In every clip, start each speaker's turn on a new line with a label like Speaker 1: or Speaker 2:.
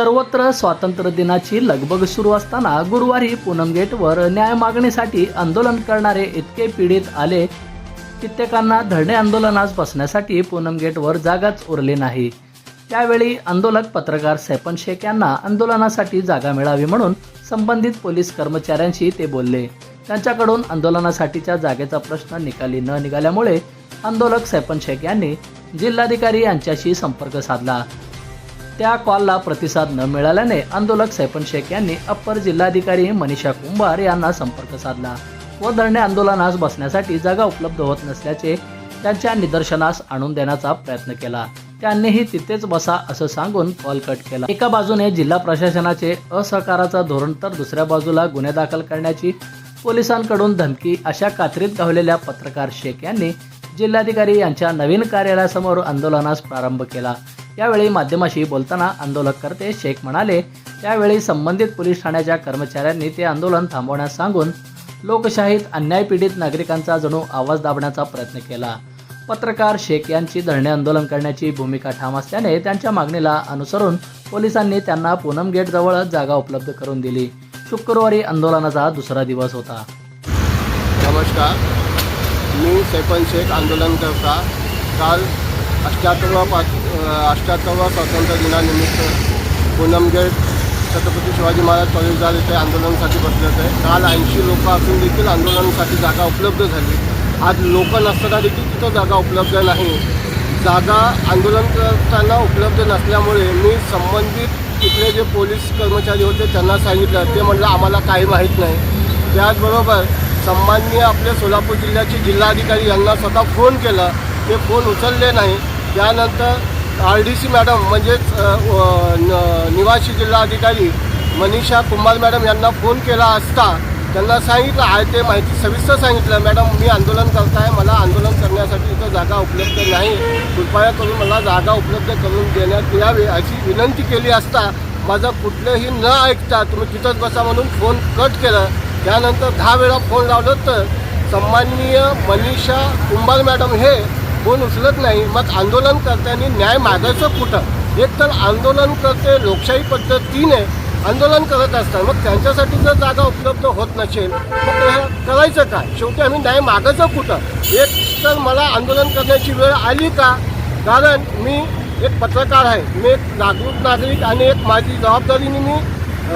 Speaker 1: सर्वत्र स्वातंत्र्य दिनाची लगबग सुरू असताना गुरुवारी पूनम गेटवर न्याय मागणीसाठी आंदोलन करणारे इतके पीडित आले. कित्येकांना धरणे आंदोलनास बसण्यासाठी पूनम गेटवर जागाच उरली नाही. त्यावेळी आंदोलक पत्रकार सैपन शेख यांना आंदोलनासाठी जागा मिळावी म्हणून संबंधित पोलीस कर्मचाऱ्यांशी ते बोलले. त्यांच्याकडून आंदोलनासाठीच्या जागेचा प्रश्न निकाली न निघाल्यामुळे आंदोलक सैपन शेख यांनी जिल्हाधिकारी यांच्याशी संपर्क साधला. त्या कॉलला प्रतिसाद न मिळाल्याने आंदोलक सैपन शेख यांनी अप्पर जिल्हाधिकारी मनीषा कुंभार यांना संपर्क साधला व धरणे आंदोलनास बसण्यासाठी जागा उपलब्ध होत नसल्याचे त्यांच्या निदर्शनास आणून देण्याचा प्रयत्न केला. त्यांनीही तिथेच बसा असं सांगून कॉल कट केला. एका बाजूने जिल्हा प्रशासनाचे असहकाराचा धोरण तर दुसऱ्या बाजूला गुन्हे दाखल करण्याची पोलिसांकडून धमकी अशा कात्रीत गावलेल्या पत्रकार शेख यांनी जिल्हाधिकारी यांच्या नवीन कार्यालयासमोर आंदोलनास प्रारंभ केला. यावेळी माध्यमाशी बोलताना आंदोलनकर्ते शेख म्हणाले त्यावेळी संबंधित पोलीस ठाण्याच्या कर्मचाऱ्यांनी ते आंदोलन थांबवण्यास सांगून लोकशाहीत अन्यायपीडित नागरिकांचा जणू आवाज दाबण्याचा प्रयत्न केला. पत्रकार शेख यांची धरणे आंदोलन करण्याची भूमिका ठाम असल्याने त्यांच्या मागणीला अनुसरून पोलिसांनी त्यांना पूनम गेटजवळच जागा उपलब्ध करून दिली. शुक्रवारी आंदोलनाचा दुसरा दिवस होता.
Speaker 2: नमस्कार. मी सेपन शेख आंदोलन करता काल अष्ट्याहत्तरवा पाच अष्ट्याहत्तरवा स्वातंत्र्य दिनानिमित्त पूनमगेट छत्रपती शिवाजी महाराज कॉलेजदार येथे आंदोलनासाठी बसले होते. काल ऐंशी लोक असून देखील आंदोलनासाठी जागा उपलब्ध झाली. आज लोक नसताना देखील तिथं जागा उपलब्ध नाही. जागा आंदोलन करताना उपलब्ध नसल्यामुळे मी संबंधित तिथले जे पोलीस कर्मचारी होते त्यांना सांगितलं. ते म्हटलं आम्हाला काही माहीत नाही. त्याचबरोबर सन्माननीय आपले सोलापूर जिल्ह्याचे जिल्हाधिकारी यांना स्वतः फोन केला. ते फोन उचलले नाही. त्यानंतर आर डी सी मॅडम म्हणजेच न- निवासी जिल्हाधिकारी मनीषा कुंभार मॅडम यांना फोन केला असता त्यांना सांगितलं आहे ते माहिती सविस्तर सांगितलं. मॅडम मी आंदोलन करत आहे मला आंदोलन करण्यासाठी इथं जागा उपलब्ध नाही. कृपया करून मला जागा उपलब्ध करून देण्यात यावी अशी विनंती केली असता माझं कुठलंही न ऐकता तुम्ही तिथंच बसा म्हणून फोन कट केला. त्यानंतर दहा वेळा फोन लावलं तर सन्माननीय मनीषा कुंभार मॅडम हे फोन उचलत नाही मग आंदोलनकर्त्यांनी न्याय मागायचं कुठं? एक तर आंदोलन करते लोकशाही पद्धतीने आंदोलन करत असतात. मग त्यांच्यासाठी जर जागा उपलब्ध होत नसेल तर करायचं काय? शेवटी आम्ही न्याय मागायचं कुठं? एक तर मला आंदोलन करण्याची वेळ आली का? कारण मी एक पत्रकार आहे. मी एक जागरूक नागरिक आणि एक माझी जबाबदारीने मी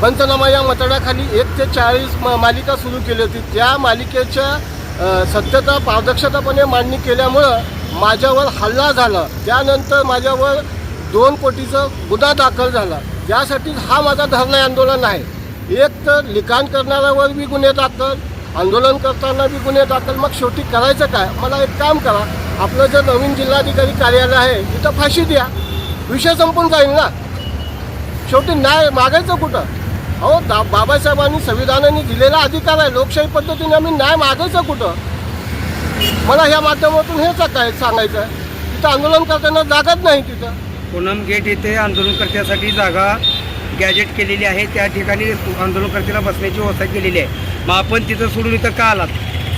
Speaker 2: पंचनामा या मतदाखाली एक ते चाळीस म मालिका सुरू केली होती. त्या मालिकेच्या सत्यता पारदर्शकतापणे मांडणी केल्यामुळं माझ्यावर हल्ला झाला. त्यानंतर माझ्यावर दोन कोटीचा गुन्हा दाखल झाला. यासाठी हा माझा धरणे आंदोलन आहे. एक तर लिखाण करणाऱ्यावर बी गुन्हे दाखल आंदोलन करताना बी गुन्हे दाखल. मग शेवटी करायचं काय? मला एक काम करा. आपलं जे नवीन जिल्हाधिकारी कार्यालय आहे तिथं फाशी द्या. विषय संपून जाईल ना? शेवटी न्याय मागायचं कुठं? अहो दा बाबासाहेबांनी संविधानाने दिलेला अधिकार आहे. लोकशाही पद्धतीने आम्ही न्याय मागायचं कुठं? मला ह्या माध्यमातून हेच काय सांगायचं आहे. तिथं आंदोलन करताना जागाच नाही तिथं.
Speaker 3: पूनम गेट येथे आंदोलनकर्त्यासाठी जागा गॅजेट केलेली आहे. त्या ठिकाणी आंदोलनकर्त्याला बसण्याची व्यवस्था केलेली आहे. मग आपण तिथं सोडून इथं का आलात?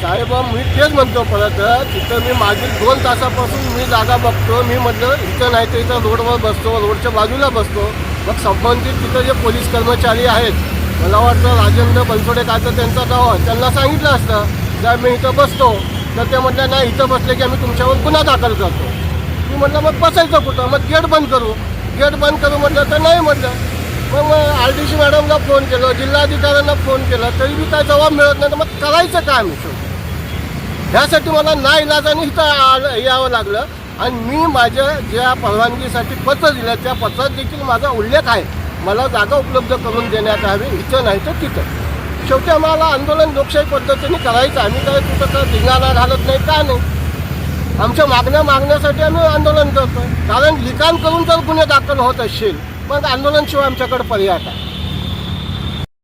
Speaker 2: साहेब मी तेच म्हणतो परत. तिथं मी मागील दोन तासापासून मी जागा बघतो. मी म्हटलं इथं नाही तर इथं रोडवर बसतो रोडच्या बाजूला बसतो. मग संबंधित तिथं जे पोलीस कर्मचारी आहेत मला वाटतं राजेंद्र बनसोडे काय तर त्यांचा नाव त्यांना सांगितलं असतं जर मी इथं बसतो. तर ते म्हटलं नाही इथं बसले की आम्ही तुमच्यावर गुन्हा दाखल करतो. मी म्हटलं मग बसायचं कुठं? मग गेट बंद करू. गेट बंद करू म्हटलं तर नाही म्हटलं. मग मग आर डी सी मॅडमला फोन केलं जिल्हाधिकाऱ्यांना फोन केला तरी बी काय जबाब मिळत नाही. तर मग करायचं काय आम्ही? ह्यासाठी मला ना इलाजाने इथं आ- यावं लागलं. आणि मी माझ्या ज्या परवानगीसाठी पत्र दिलं त्या पत्रात देखील माझा उल्लेख आहे. मला जागा उपलब्ध करून देण्यात हवी इथं नाही तर तिथं. शेवटी आम्हाला आंदोलन लोकशाही पद्धतीने करायचं आम्ही काय कुठं तर धिंगाणा घालत नाही का नाही? आमच्या मागण्या मागण्यासाठी आम्ही आंदोलन करतो कारण लिखाण करून जर गुन्हे दाखल होत असतील मग आंदोलनशिवाय आमच्याकडे पर्याय आहे